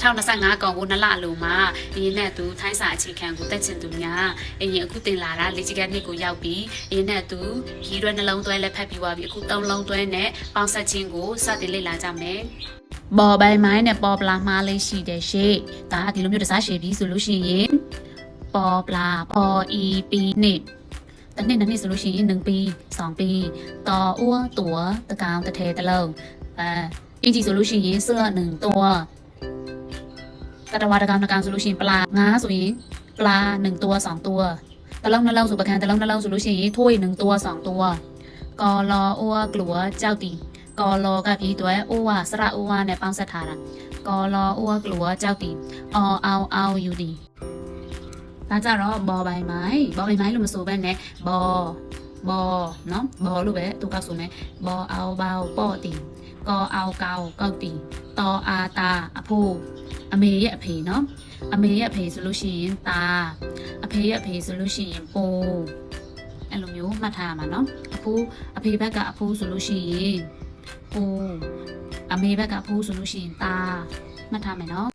2025ကောင်ကိုနှစ်လလုံးမှာအရင်နဲ့သူထိုင်းစာအခြေခံကိုတက်ချင်သူများအရင်အခုတင်လာတာလေ့ကျင့်ခန်းနှစ်ကိုရောက်ပြီးအရင်နဲ့သူရီးရွယ်နှလုံးသွဲလက်ဖက်ပြီးွားပြီးအခုသုံးလုံးသွဲနဲ့ပေါင်းဆက်ခြင်းကိုစတင်လေ့လာကြမယ်ပေါ်ပိုင်မိုင်းနဲ့ပေါ်ပလာမှားလေးရှိတယ်ရှေ့ဒါဒီလိုမျိုးတစားရှည်ပြီးဆိုလို့ရှိရင်ပေါ်ပလာပေါ်ဤပီနှစ်တနည်းနည်းဆိုလို့ရှိရင်1ပီ2ပီတော်ဦးတော်တကောင်တစ်ထဲတစ်လုံးအဲအင်ဂျီဆိုလို့ရှိရင်စရ1တော် တတဝါတကောင်တကောင်ဆိုလို့ရှိရင်ပလာ9ဆိုရင်ပလာ1ตัว2ตัวတလုံးနှလုံးဆိုပကံတလုံးနှလုံးဆိုလို့ရှိရင်ထိုးရင်1ตัว2ตัวကော်လောအိုးကလောကြောက်တီကော်လောကပြီးတော့အိုးဝစရအိုးဝနဲ့ပေါင်းဆက်ထားတာကော်လောအိုးကလောကြောက်တီအော်အောင်အောင်ယူတီ ဒါကြတော့ဘော်ပိုင်မိုင်းဘော်ပိုင်မိုင်းလို့မဆိုဘဲနဲ့ဘော်ဘော်နော်ဘော်လို့ပဲသူကဆိုမယ်ဘော်အောင်ဘောက်ပေါ့တီကောအောင်ကောက်ကောက်တီတော်အာတာအဖိုး အမေရဲ့အဖေနော်အမေရဲ့အဖေဆိုလို့ရှိရင်တာအဖေရဲ့အဖေဆိုလို့ရှိရင်ပိုအဲ့လိုမျိုးမှတ်ထားရမှာနော်အဖိုးအဖေဘက်ကအဖိုးဆိုလို့ရှိရင်ပိုအမေဘက်ကအဖိုးဆိုလို့ရှိရင်တာမှတ်ထားမယ်နော်